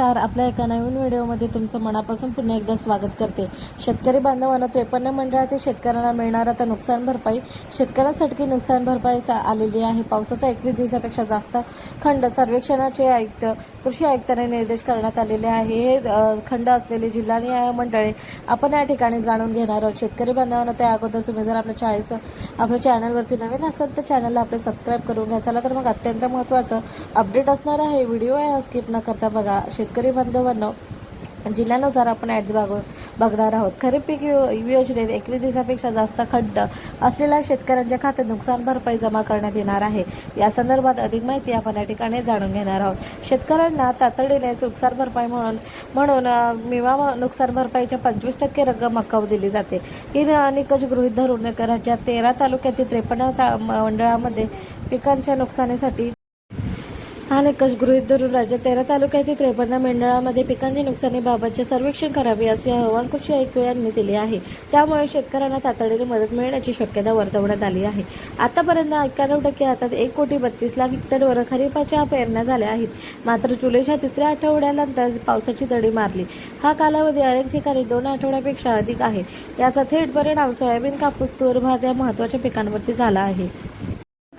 नमस्कार. आपल्या एका नवीन व्हिडिओमध्ये तुमचं मनापासून पुन्हा एकदा स्वागत करते. शेतकरी बांधवांना त्रेपन्न मंडळातील शेतकऱ्यांना मिळणार आता नुकसान भरपाई. शेतकऱ्यांसाठी नुकसान भरपाई सा- आलेली आहे. पावसाचा एकवीस दिवसापेक्षा जास्त खंड सर्वेक्षणाचे आयुक्त कृषी आयुक्तांनी निर्देश करण्यात आलेले आहे. हे खंड असलेले जिल्हा न्याय मंडळे आपण या ठिकाणी जाणून घेणार आहोत. शेतकरी बांधवांना त्या अगोदर तुम्ही जर आपल्या चाळीस आपल्या चॅनलवरती नवीन असाल तर चॅनलला आपले सबस्क्राईब करून घ्या. चला तर मग अत्यंत महत्त्वाचं अपडेट असणार आहे. व्हिडिओ आहे स्किप न करता बघा. शेत शेतकरी बांधवांना जिल्ह्यानुसार आपण ॲड बघ बघणार आहोत. खरीप पीक योजनेत एकवीस दिवसापेक्षा जास्त खड्ड असलेल्या शेतकऱ्यांच्या खात्यात नुकसान भरपाई जमा करण्यात येणार आहे. या संदर्भात अधिक माहिती आपण या ठिकाणी जाणून घेणार आहोत. शेतकऱ्यांना तातडीने नुकसान भरपाई म्हणून म्हणून विमा नुकसान भरपाईच्या पंचवीस टक्के रक्कम मक्काव दिली जाते. ही निकष गृहीत धरून राज्यात तेरा तालुक्यातील त्रेपन्न चा- मंडळामध्ये पिकांच्या नुकसानीसाठी हा निकष गृहीत धरून राज्यात तेरा तालुक्यातील त्रेपन्न मंडळामध्ये पिकांच्या नुकसानीबाबतचे सर्वेक्षण करावे असे आवाहन कृषी आयुक्त यांनी दिले आहे. त्यामुळे शेतकऱ्यांना तातडीने मदत मिळण्याची शक्यता वर्तवण्यात आली आहे. आतापर्यंत एक्क्याण्णव टक्के हातात एक कोटी बत्तीस लाख हेक्टरवर खरीपाच्या पेरण्या झाल्या आहेत. मात्र जुलैच्या तिसऱ्या आठवड्यानंतर पावसाची दडी मारली. हा कालावधी अनेक ठिकाणी दोन आठवड्यापेक्षा अधिक आहे. याचा थेट परिणाम सोयाबीन कापूस तूर भात या महत्त्वाच्या पिकांवरती झाला आहे.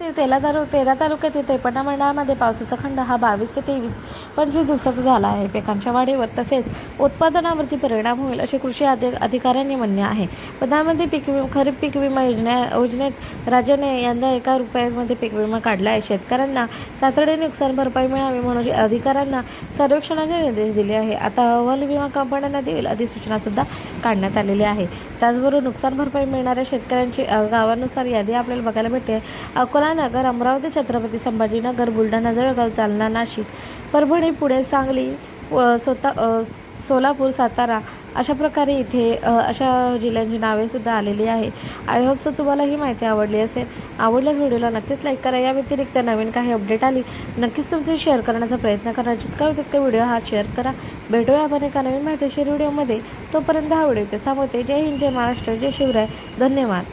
ते तेला तालु तेरा तालुक्यातील त्रेपन्न मंडळामध्ये पावसाचा खंड हा बावीस ते तेवीस. पंचवीस दिवसाचा झाला आहे. पिकांच्या वाढीवर तसेच उत्पादनावरती परिणाम होईल असे कृषी अधि अधिकाऱ्यांनी म्हणणे आहे. प्रधानमंत्री पीक खरीप पीक विमा योजना योजनेत राज्याने यंदा एका रुपयामध्ये पीक विमा काढला आहे शेतकऱ्यांना तातडीने नुकसान भरपाई मिळावी म्हणून अधिकाऱ्यांना सर्वेक्षणाचे निर्देश दिले आहे. आता अहवाल विमा कंपन्यांना देईल अधिसूचना सुद्धा काढण्यात आलेली आहे. त्याचबरोबर नुकसान भरपाई मिळणाऱ्या शेतकऱ्यांची गावानुसार यादी आपल्याला बघायला भेटते अकोला नगर अमरावती छत्रपती संभाजीनगर बुलढाणा जळगाव जालना नाशिक परभणी पुणे सांगली व स्वतः सोलापूर सातारा अशा प्रकारे इथे अशा जिल्ह्यांची नावेसुद्धा आलेली आहे. आय होप सो तुम्हाला ही माहिती आवडली असेल. आवडल्यास व्हिडिओला नक्कीच लाईक करा. या व्यतिरिक्त नवीन काही अपडेट आली नक्कीच तुमचे शेअर करण्याचा प्रयत्न करा. जितका होईल तितका व्हिडिओ हा शेअर करा. भेटूया आपण एका नवीन माहितीशीर व्हिडिओमध्ये तोपर्यंत हा व्हिडिओ ते थांबवते. जय हिंद जय महाराष्ट्र जय शिवराय. धन्यवाद.